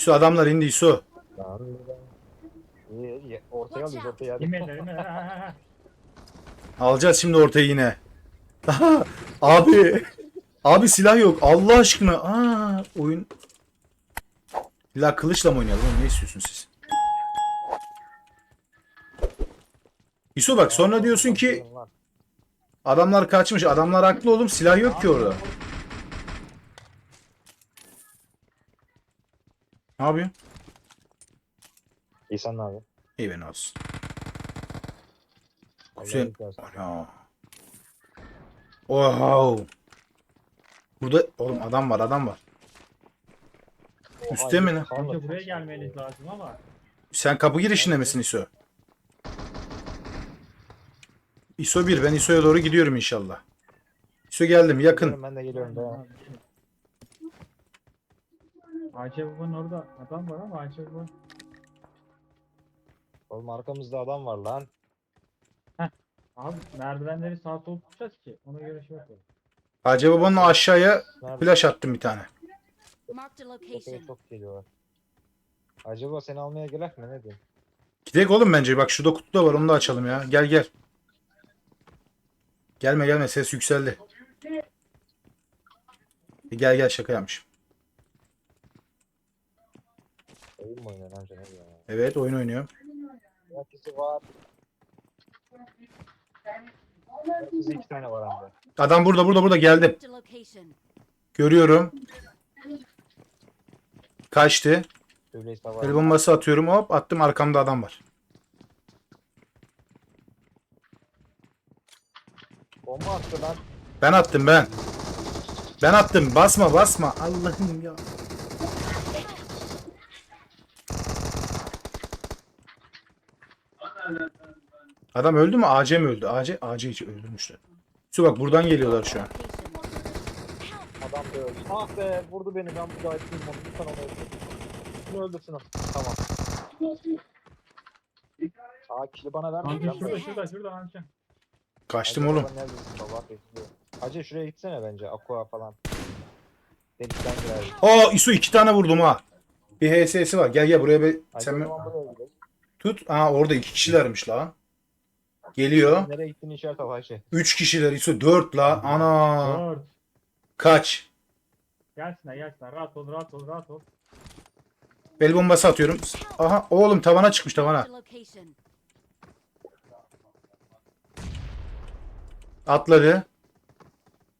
İso adamlar indi. İyi, iyi. Ortaya alıyoruz ortaya. hadi. Ha. Alacağız şimdi ortayı yine. abi. Abi silah yok. Allah aşkına. Aa, oyun. İlla kılıçla mı oynayalım? oğlum? Ne istiyorsun siz? İso bak sonra diyorsun ki adamlar kaçmış. Adamlar haklı oğlum. Silah yok ki orada. Ne yapıyorsun? İyi sen ne abi? İyi ben olsun. Güzel. Ana. Wow. Burada oğlum adam var adam var. Üste mi lan? Önce buraya gelmeniz lazım ama. Sen kapı girişinde misin İso? İso 1 ben İso'ya doğru gidiyorum inşallah. İso geldim yakın. Ben de geliyorum. Dayan. Ayça babanın orada adam var ama Ayça baba. Oğlum arkamızda adam var lan. Abi merdivenleri sağ sol tutacağız ki. Ona göre şey yapalım. Hacı babanın aşağıya Nerede? flash attım bir tane. Marked a Ortaya location. çok geliyorlar. Acaba seni almaya gerek mi ne diyeyim? Gidelim oğlum bence. Bak şurada kutu da var onu da açalım ya. Gel gel. Gelme gelme ses yükseldi. E, Gel gel şaka yapmışım. Oyun mu oynuyorsun amca ne diyorsun ya? Evet oyun oynuyorum. Herkesi var. Herkese iki tane var amca. Adam burada burada burada geldim. Marked a location. Görüyorum. Kaçtı. Öyleyse var. El bombası atıyorum. Hop attım arkamda adam var. Bomba attı lan. Ben attım ben. Ben attım. Basma basma. Allah'ım ya. Adam öldü mü? AC mi öldü? AC, AC hiç öldürmüşler. Su bak buradan geliyorlar şu an. Adam da öldü. Ah be vurdu beni ben bu ettim onu. Lütfen onu öldür. Şunu öldürsün onu. Tamam. Aa kili bana verme. Amca şurada şurada şurada amca. Kaçtım oğlum. Hacı şuraya gitsene bence. Aqua falan. Delikten girer. Aa İsu iki tane vurdum ha. Bir HS'si var. Gel gel buraya bir Hacı sen zaman buraya gidelim. Tut. Aa orada iki kişilermiş la. Geliyor. Nereye gittiğini işaret al. Üç kişiler İsu. Dört la. Ana. Dört. Kaç. Gelsinler gelsinler. Rahat ol rahat ol rahat ol. El bombası atıyorum. Aha oğlum tavana çıkmış tavana. Atladı.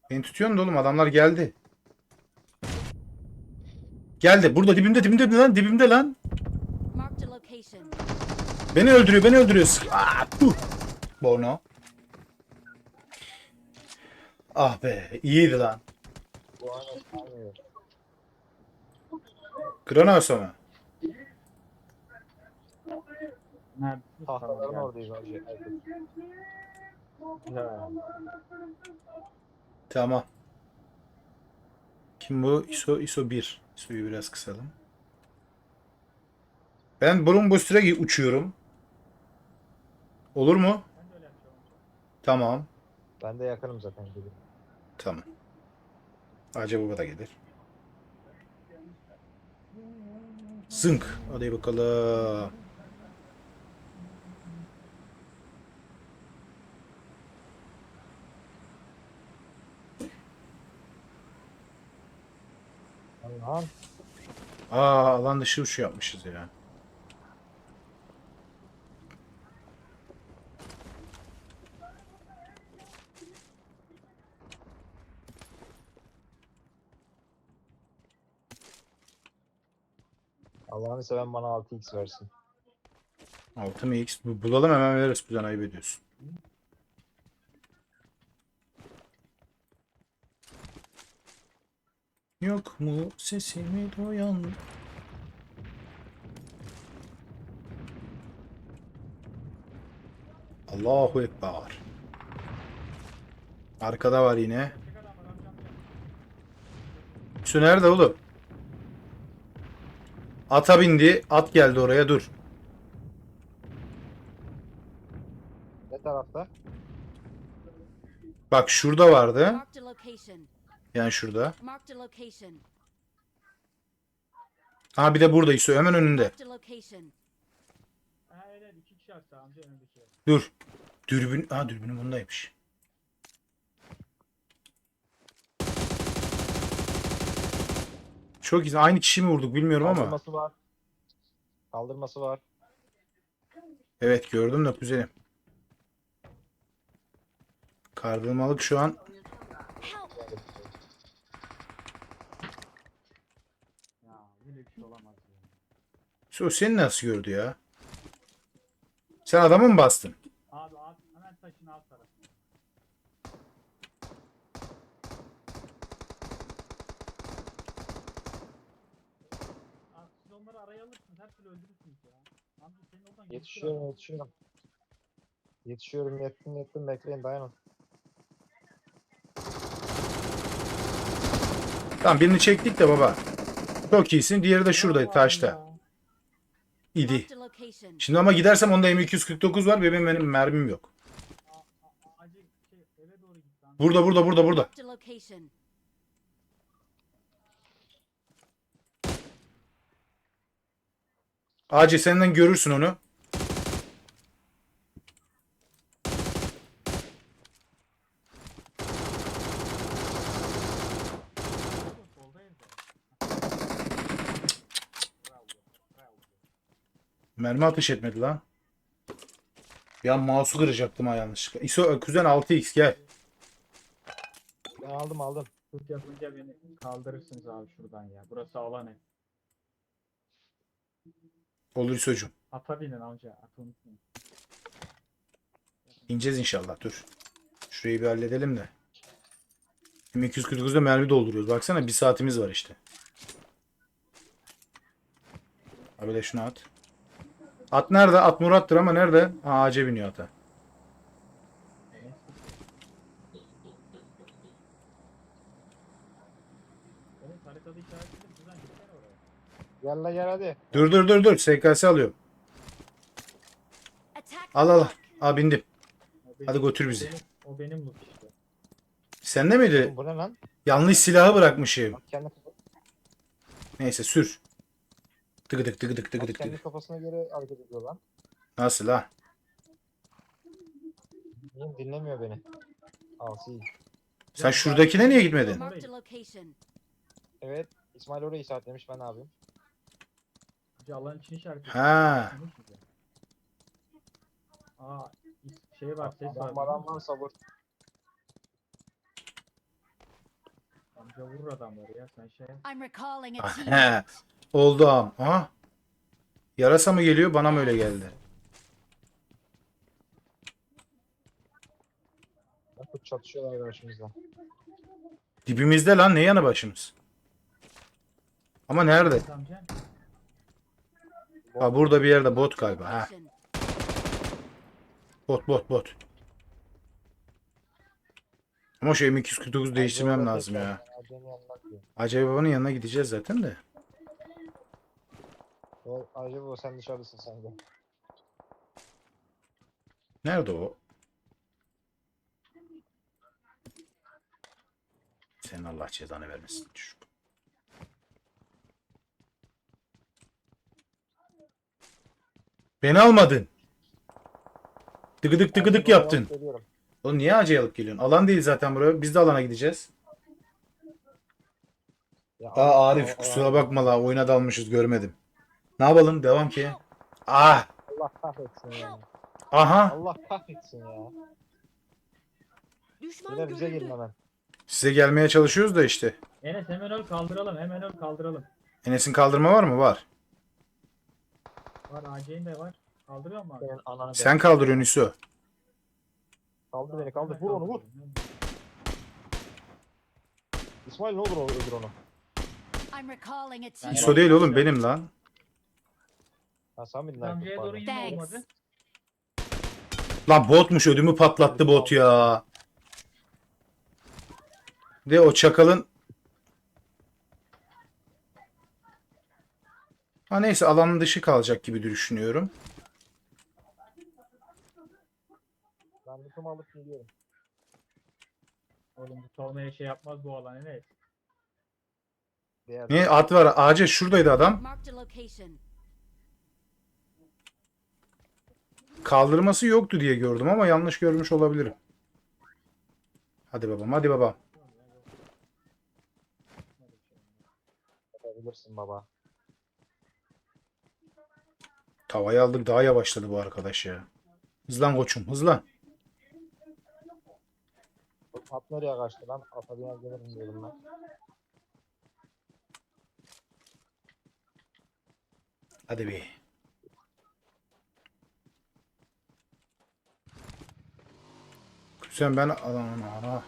Beni tutuyorsun da oğlum adamlar geldi. Geldi. Burada dibimde dibimde lan dibimde lan. Beni öldürüyor beni öldürüyor. Aa, tuh. Bono. Ah be iyiydi lan. Bu an olmuyor. Kronos mu? Nerede? Tahtaların oradayız Hacı. Ya. Tamam. Kim bu? ISO ISO 1. ISO'yu biraz kısalım. Ben burun booster'a uçuyorum. Olur mu? Tamam. Ben de yakınım zaten. Gibi. Tamam. Acaba baba da gelir. Zınk. Hadi bakalım. Lan Aa alan dışı uçu yapmışız ya. Allah'ını seven bana 6x versin. 6 mı X? Bu- Bulalım hemen veririz. Buradan ayıp ediyorsun. Yok mu sesimi duyan? Allahu Ekber. Arkada var yine. Şu nerede oğlum? Ata bindi. At geldi oraya dur. Ne tarafta? Bak şurada vardı. Marked a location. Yani şurada. Marked a location. Ha bir de burada İso hemen önünde. Marked a location. Ha evet iki kişi hatta amca önündeki. Dur. Dürbün, ha dürbünüm bundaymış. Çok iyi. Aynı kişi mi vurduk bilmiyorum ama. Kaldırması var. Kaldırması var. Evet gördüm de kuzenim. Kardırmalık şu an! Ya böyle bir şey olamaz ya. So seni nasıl gördü ya? Sen adamı mı bastın? Abi abi hemen taşın alt tarafına. Abi siz onları araya alırsınız her türlü öldürürsünüz ya. Yetişiyorum yetişiyorum. Yetişiyorum yettim yettim bekleyin dayanın. Tamam birini çektik de baba. Çok iyisin. Diğeri de şurada Allah'ım taşta. İdi. Şimdi ama gidersem onda M249 var benim, benim mermim yok. A- a- Acil eve doğru git lan. Burada burada burada burada. Acil senden görürsün onu. Mermi ateş etmedi lan. Ya mouse'u kıracaktım ha yanlışlıkla. ISO kuzen 6x gel. Ben aldım aldım. Tut yapınca beni kaldırırsınız abi şuradan ya. Burası alan ev. Olur ISO'cum. Ata binin amca. Atı unutmayın. İneceğiz inşallah dur. Şurayı bir halledelim de. M249'da mermi dolduruyoruz. Baksana bir saatimiz var işte. Abi de şunu at. At nerede? At Murat'tır ama nerede? Ha ağaca biniyor ata. Oraya. Gel la gel hadi. Dur dur dur dur. SKS alıyorum. Attack Al al. Al bindim. O benim- Hadi götür o bizi. benim- O benim loot işte. Sende miydi? Bu ne lan? Yanlış silahı bırakmışım. Neyse sür. Tıkı tık tıkı tık tıkı bak tık kendi tık. kafasına göre hareket ediyor lan. Nasıl ha? Niye dinlemiyor beni? Asi. Sen şuradakine niye gitmedin? Marked a location. Evet. İsmail orayı işaretlemiş ben ne yapayım? Amca alan için işaret Ha. Aa şey var ses var. Adam varsa vur. Amca vurur adamları ya sen şey. I'm recalling a team. Oldu am. Aha. Yarasa mı geliyor? Bana mı öyle geldi? Çatışıyorlar karşımızda. Dibimizde lan. Ne yanı başımız? Ama nerede? Ha burada bir yerde bot galiba. Ha. Bot bot bot. Ama şu M249 değiştirmem Acaba lazım ya. Acayip babanın yanına gideceğiz zaten de. O, acaba sen dışarıdasın sen de. Nerede o? Senin Allah cezanı vermesin. Çocuk. Beni almadın. Tıkıdık tıkıdık Acaba yaptın. alıp geliyorum. Oğlum niye acı alıp geliyorsun? Alan değil zaten buraya. Biz de alana gideceğiz. Ya, Aa Arif kusura bakma la oyuna dalmışız görmedim. Ne yapalım devam ki. Ah Allah kahretsin ya. aha Allah kahretsin ya. Düşman Beyler bize gelin görüldü. hemen. size gelmeye çalışıyoruz da işte. Enes hemen öl kaldıralım hemen öl kaldıralım. Enes'in kaldırma var mı? Var. Var AC'in de var. Kaldırıyor mu abi? Senin ananı Sen kaldırıyorsun Hüsnü. Kaldır beni kaldır. Vur onu vur. İsmail ne olur öldür onu. I'm recalling a team. İso değil oğlum benim lan. Ha sen doğru yine Thanks. olmadı. Lan botmuş ödümü patlattı bot ya. De o çakalın Ha neyse alanın dışı kalacak gibi düşünüyorum. Ben lütfumu alıp geliyorum. Oğlum bu savunmaya şey yapmaz bu alan Enes. Diğer Ne at var? Ağaca şuradaydı adam. Marked a location. Kaldırması yoktu diye gördüm ama yanlış görmüş olabilirim. Hadi babam, hadi babam. yapabilirsin baba. Tavayı aldık daha yavaşladı bu arkadaş ya. Hızlan koçum, hızlan. At nereye kaçtı lan? Ata biner gelirim diyordum ben. Hadi be. Sen ben alan ana.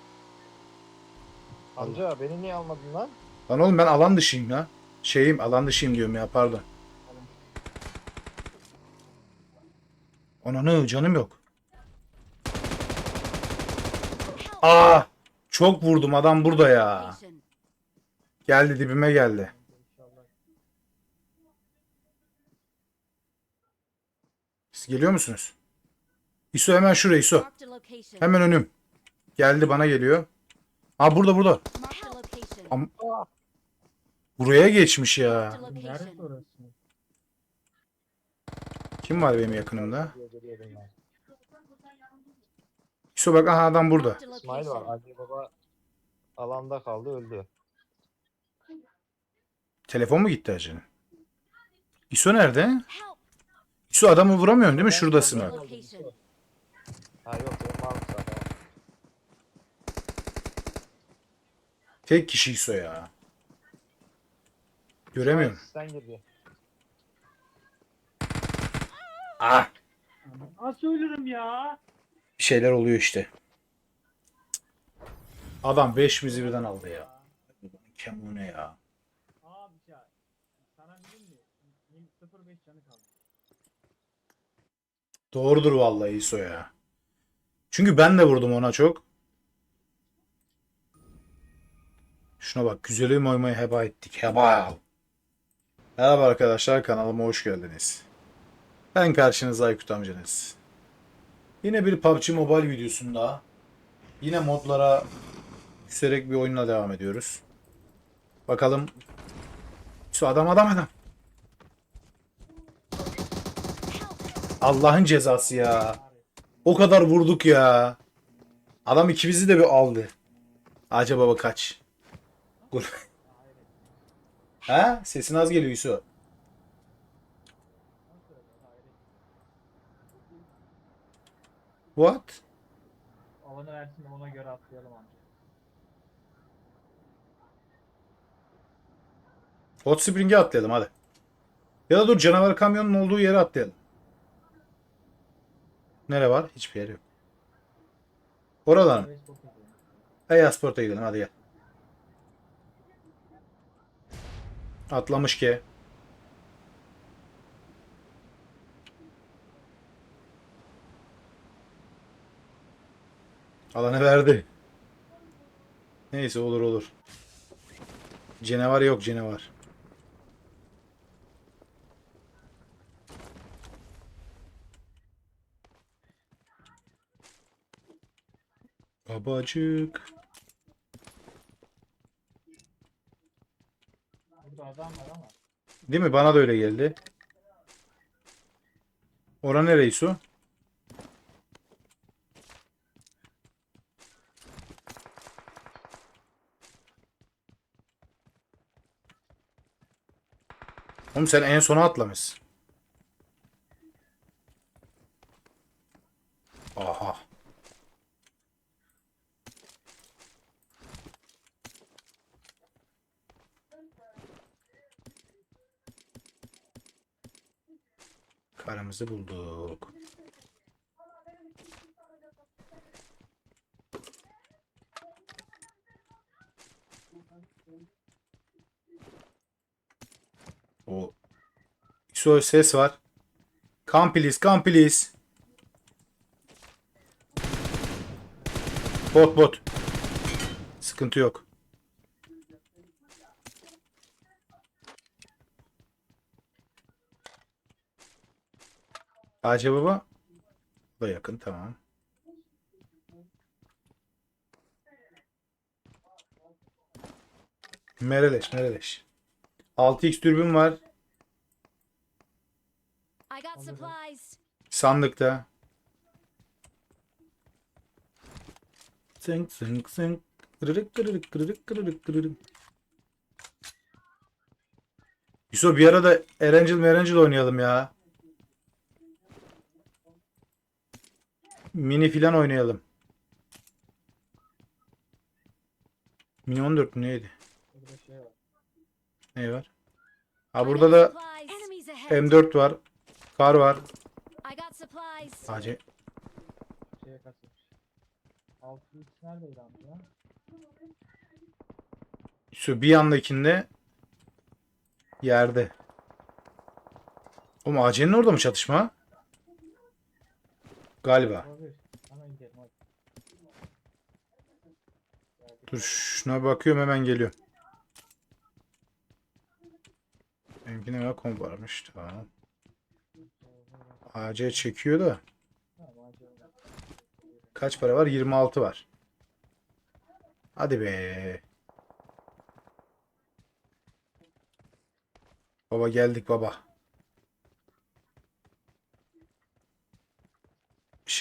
Amca beni niye almadın lan? Lan oğlum ben alan dışıyım ya. Şeyim alan dışıyım diyorum ya pardon. Ananı canım yok. Aa! Çok vurdum adam burada ya. Geldi dibime geldi. Siz geliyor musunuz? İso hemen şuraya İso. Hemen önüm. Geldi bana geliyor. Aa burada burada. Am- Buraya geçmiş ya. Kim var benim yakınımda? İso bak aha adam burada. İsmail var. Ali Baba alanda kaldı öldü. Telefon mu gitti acaba? İso nerede? İso adamı vuramıyorsun değil mi? Şuradasın bak. Ha yok benim varmış zaten. Tek kişi İso ya. Göremiyorum. Sen girdi. Ah! Nasıl ölürüm ya? Bir şeyler oluyor işte. Adam 5 bizi birden aldı ya. Kemune ya. Abi ya. Sana dedim mi? 0.5 canı kaldı. Doğrudur vallahi İso ya. Çünkü ben de vurdum ona çok. Şuna bak güzelim oymayı heba ettik. Heba. Merhaba arkadaşlar kanalıma hoş geldiniz. Ben karşınızda Aykut amcanız. Yine bir PUBG Mobile videosunda yine modlara küserek bir oyunla devam ediyoruz. Bakalım. Şu adam adam adam. Allah'ın cezası ya. O kadar vurduk ya. Adam ikimizi de bir aldı. Acaba baba kaç. Gol. ha? Sesin az geliyor Yusuf. What? Alanı versin ona göre atlayalım amca. Hot Spring'e atlayalım hadi. Ya da dur canavar kamyonun olduğu yere atlayalım. Nere var? Hiçbir yer yok. Oralar mı? Evet, çok iyi. Hey Sport'a gidelim hadi gel. Atlamış ki. Alanı verdi. Neyse olur olur. Cenevar yok cenevar. Babacık. Burada adam var ama. Değil mi? Bana da öyle geldi. Ora nereye su? Oğlum sen en sona atlamışsın. Aha. Karımızı bulduk. O İso ses var. Come please, come please. Bot bot. Sıkıntı yok. Ağaca baba. Da yakın tamam. Mereleş mereleş. 6x dürbün var sandıkta. Zınk zınk zınk. Kırırık kırırık kırırık kırırık kırırık. Yusuf bir ara da Erencil Merencil oynayalım ya. Mini filan oynayalım. Mini 14 mü neydi? Burada şey var. Ne var? Ha burada da supplies. Enemies ahead. M4 var. Kar var. Acı. Şeye kasılmış. 6x neredeydi amca? Şu bir yandakinde yerde. Oğlum AC'nin orada mı çatışma? Galiba. Dur şuna bakıyorum hemen geliyorum. Benimkine bak kom varmış. Tamam. AC çekiyor da. Kaç para var? 26 var. Hadi be. Baba geldik baba.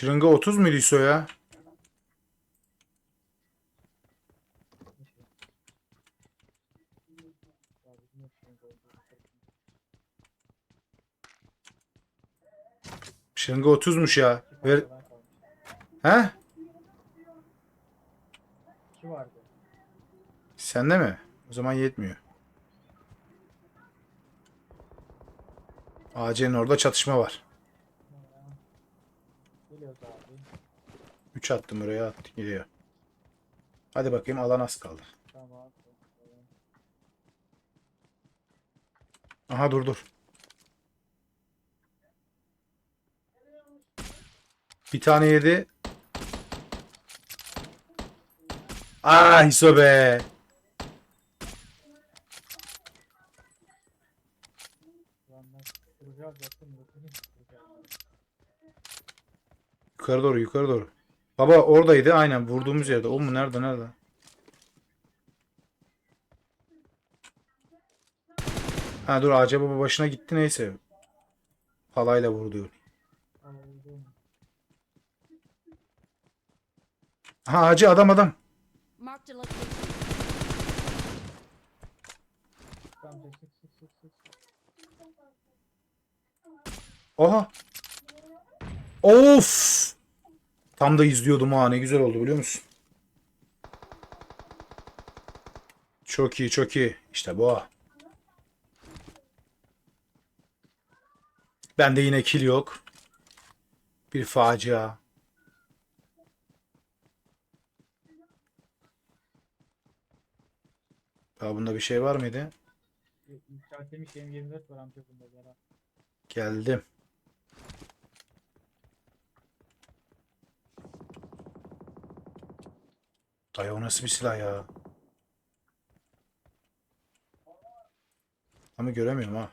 Şırınga 30 muydu İso ya? Şırınga 30'muş ya. Ver. He? Sende mi? O zaman yetmiyor. AC'nin orada çatışma var. Geliyoruz abi. 3 attım buraya attı gidiyor. Hadi bakayım alan az kaldı. Aha dur dur. Bir tane yedi. Ah Hiso be. Yukarı doğru yukarı doğru. Baba oradaydı aynen vurduğumuz yerde. O mu nerede nerede? Ha dur ağaca baba başına gitti neyse. Palayla. Alalım. Ha ağacı adam adam. Oha. Of. Tam da izliyordum ha ne güzel oldu biliyor musun? Çok iyi çok iyi. İşte bu. Bende yine kill yok. Bir facia. Daha bunda bir şey var mıydı? Yükseltilmiş M24 var amca bunda. Gel Geldim. Dayı o nasıl bir silah ya? Ama göremiyorum ha.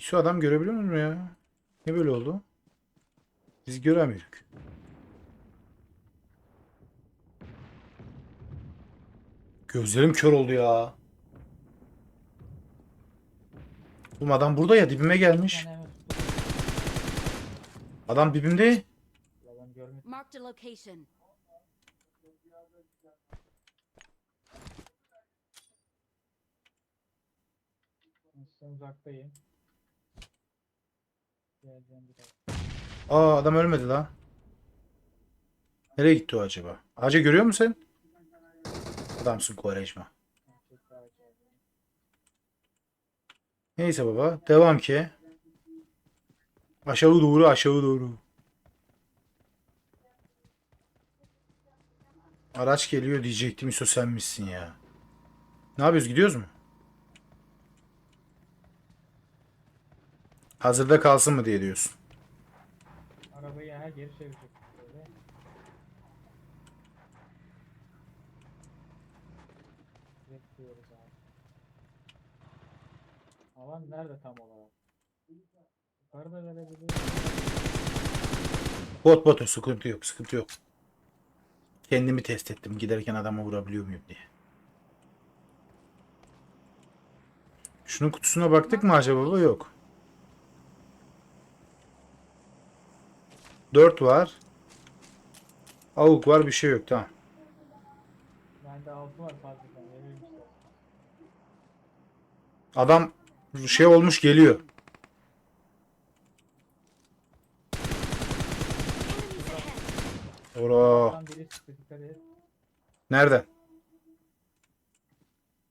Şu adam görebiliyor musun ya? Ne böyle oldu? Biz göremiyoruz. Gözlerim kör oldu ya. Oğlum adam burada ya dibime gelmiş. Adam dibimde. Ya ben görmedim. Marked a location. Ben uzaktayım. Geleceğim bir dakika. Aa adam ölmedi la. Nereye gitti o acaba? Ağaca görüyor musun sen? Adamsın. Çok daha geldi. Neyse baba. Devam ki. Aşağı doğru aşağı doğru. Araç geliyor diyecektim. İso sen misin ya? Ne yapıyoruz? Gidiyoruz mu? Hazırda kalsın mı diye diyorsun. Arabayı her geri çevirecek. Bekliyoruz abi. Alan nerede tam olarak? Yukarıda verebilir. Bot bot o sıkıntı yok sıkıntı yok. Kendimi test ettim giderken adama vurabiliyor muyum diye. Şunun kutusuna baktık mı acaba? Yok. 4 var. Avuk var bir şey yok tamam. Bende altı var fabrikadan. Adam şey olmuş geliyor. Ora.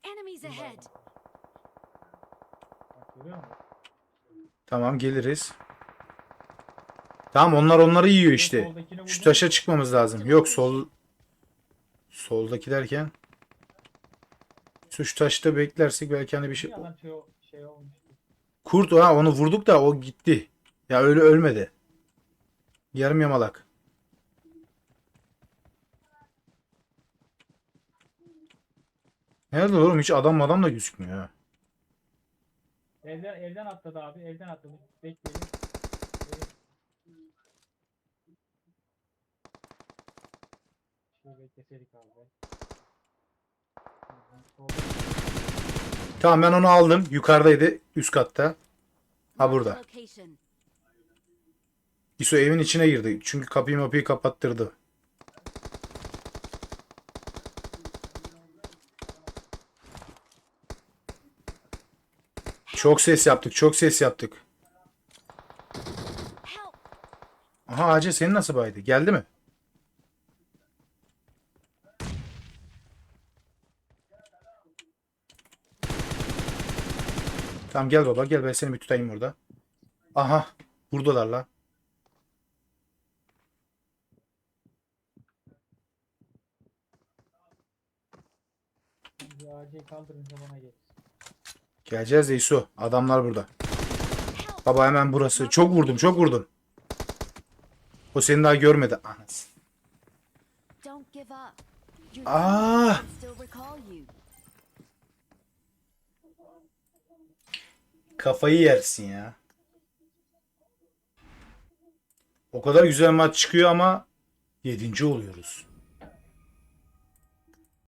Enemies ahead. Musun? Tamam geliriz. Tamam onlar onları yiyor işte. Şu taşa çıkmamız lazım. Yok sol soldaki derken şu şu taşta beklersek belki hani bir şey adam şey, şey. Kurt ha onu vurduk da o gitti. Ya öyle ölmedi. Yarım yamalak. Nerede oğlum hiç adam adam da gözükmüyor ha. Evden, evden atladı abi. Evden atladı. Bekleyin. Şöyle bekleseydik abi. Tamam ben onu aldım. Yukarıdaydı üst katta. Ha burada. İso evin içine girdi. Çünkü kapıyı mapıyı kapattırdı. Çok ses yaptık. Çok ses yaptık. Aha Acil senin nasıl baydı? Geldi mi? Tamam gel baba gel ben seni bir tutayım burada. Aha buradalar la. ağacı kaldırınca bana gelir. Geleceğiz İso. Adamlar burada. Baba hemen burası. Çok vurdum çok vurdum. O seni daha görmedi. Anasını. Don't Kafayı yersin ya. O kadar güzel maç çıkıyor ama 7. oluyoruz.